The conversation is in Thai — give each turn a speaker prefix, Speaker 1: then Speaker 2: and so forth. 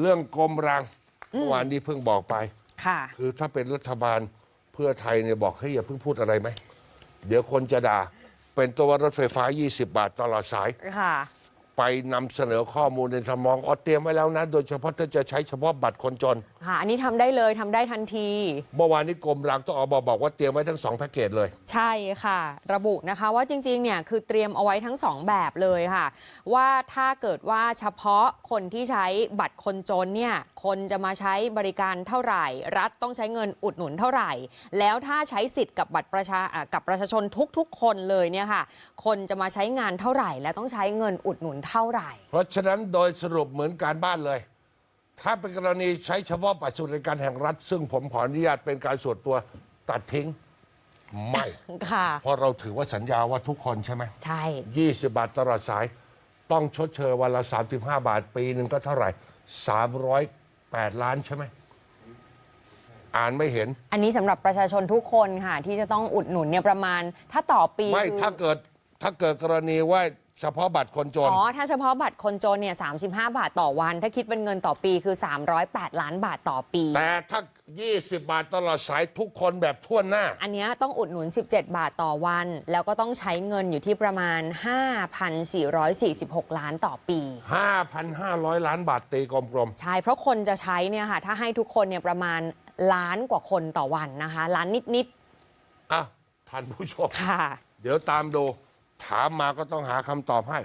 Speaker 1: เรื่องกรมรางเมื่อวานนี้เพิ่งบอกไป
Speaker 2: ค่ะ
Speaker 1: คือถ้าเป็นรัฐบาลเพื่อไทยเนี่ยบอกให้ยอย่าเพิ่งพูดอะไรไหม เดี๋ยวคนจะด่า เป็นตัวรถไฟฟ้า 20 บาทตลอดสาย
Speaker 2: ค่ะ
Speaker 1: ไปนำเสนอข้อมูลในทำมองอ๋อเตรียมไว้แล้วนะ โดยเฉพาะถ้าจะใช้เฉพาะบัตรคนจน
Speaker 2: ค่ะ อันนี้ทำได้เลยทำได้ทันที
Speaker 1: เมื่อวานนี้กรมรางต้องออกมาบอกว่าเตรียมไว้ทั้งสองแพ็กเกจเลย
Speaker 2: ใช่ค่ะ ระบุนะคะว่าจริงๆเนี่ยคือเตรียมเอาไว้ทั้งสองแบบเลยค่ะ ว่าถ้าเกิดว่าเฉพาะคนที่ใช้บัตรคนจนเนี่ยคนจะมาใช้บริการเท่าไหร่ รัฐต้องใช้เงินอุดหนุนเท่าไหร่ แล้วถ้าใช้สิทธิ์กับบัตรประชาอะกับประชาชนทุกๆ คนเลยเนี่ยค่ะ คนจะมาใช้งานเท่าไหร่ และต้องใช้เงินอุดหนุนเท่าไหร่
Speaker 1: เพราะฉะนั้นโดยสรุปเหมือนการบ้านเลย ถ้าเป็นกรณีใช้เฉพาะบัตรสวัสดิการแห่งรัฐ ซึ่งผมขออนุญาตเป็นการส่วนตัวตัดทิ้ง ไม่
Speaker 2: ค่ะ
Speaker 1: เพราะเราถือว่าสัญญาว่าทุกคนใช่ไหม
Speaker 2: ใช่
Speaker 1: 20 บาทตลอดสาย ต้องชดเชยวันละ 35 บาทปีหนึ่งก็เท่าไหร่ 308 ล้านใช่ไหม อ่านไม่เห็น
Speaker 2: อันนี้สำหรับประชาชนทุกคนค่ะ ที่จะต้องอุดหนุนเนี่ยประมาณ ถ้าต่อปี
Speaker 1: ไม่
Speaker 2: คือ
Speaker 1: ถ้าเกิด ถ้าเกิดกรณีว่าเฉพาะบัตรคนจน
Speaker 2: อ๋อ ถ้าเฉพาะบัตรคนจนเนี่ย35 บาทต่อวัน ถ้าคิดเป็นเงินต่อปีคือ 308 ล้านบาทต่อปี
Speaker 1: แต่ถ้า 20 บาทตลอดสายทุกคนแบบทั่วหน้า
Speaker 2: อันเนี้ยต้องอุดหนุน 17 บาทต่อวัน แล้วก็ต้องใช้เงินอยู่ที่ประมาณ 5,446 ล้านต่อปี
Speaker 1: 5,500 ล้านบาทตีกลม
Speaker 2: ใช่ เพราะคนจะใช้เนี่ยค่ะ ถ้าให้ทุกคนเนี่ยประมาณล้านกว่าคนต่อวันนะคะ ล้านนิด
Speaker 1: ๆ อะท่านผู้ชม
Speaker 2: ๆค่ะ
Speaker 1: เดี๋ยวตามดู ถามมาก็ต้องหาคำตอบให้